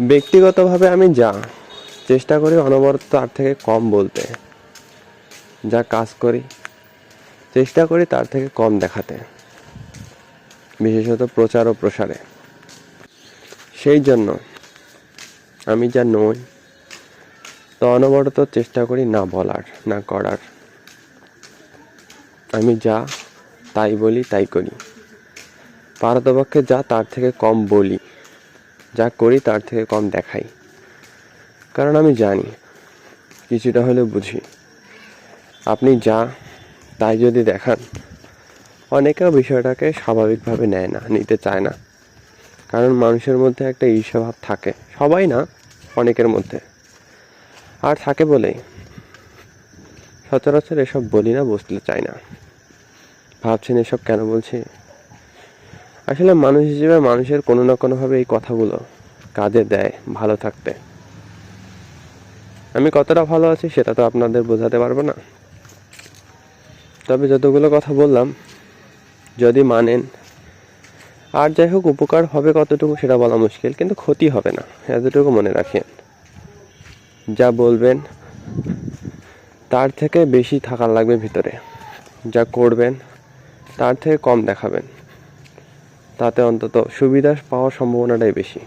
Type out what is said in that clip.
ব্যক্তিগতভাবে আমি যা চেষ্টা করি অনবরত তার থেকে কম বলতে, যা কাজ করি, চেষ্টা করি তার থেকে কম দেখাতে, বিশেষত প্রচার ও প্রসারে। সেই জন্য আমি যা নই, তো অনবরত চেষ্টা করি না বলার, না করার। আমি যা তাই বলি, তাই করি। পারতপক্ষে যা তার থেকে কম বলি। যা করি তার থেকে কম দেখাই। কারণ আমি জানি, কিছুটা হলেও বুঝি। আপনি যা, তাই যদি দেখান, অনেকেও বিষয়টাকে স্বাভাবিকভাবে নেয় না, নিতে চায় না। কারণ মানুষের মধ্যে একটা ঈর্ষাভাব থাকে। সবাই না, অনেকের মধ্যে। আর থাকে বলেই। সচরাচর এসব বলি না বসতে চাই না। ভাবছেন এসব কেন বলছি? আসলে মানুষ হিসেবে মানুষের কোনো না কোনোভাবে এই কথাগুলো কাজে দেয় ভালো থাকতে। আমি কতটা ভালো আছি সেটা তো আপনাদের বোঝাতে পারব না। তবে যতগুলো কথা বললাম, যদি মানেন, আর যাই হোক উপকার হবে কতটুকু সেটা বলা মুশকিল, কিন্তু ক্ষতি হবে না, এতটুকু মনে রাখেন। যা বলবেন, তার থেকে বেশি থাকার লাগবে ভিতরে। যা করবেন, তার থেকে কম দেখাবেন। তাতে অন্তত সুবিধা পাওয়ার সম্ভাবনাটাই বেশি।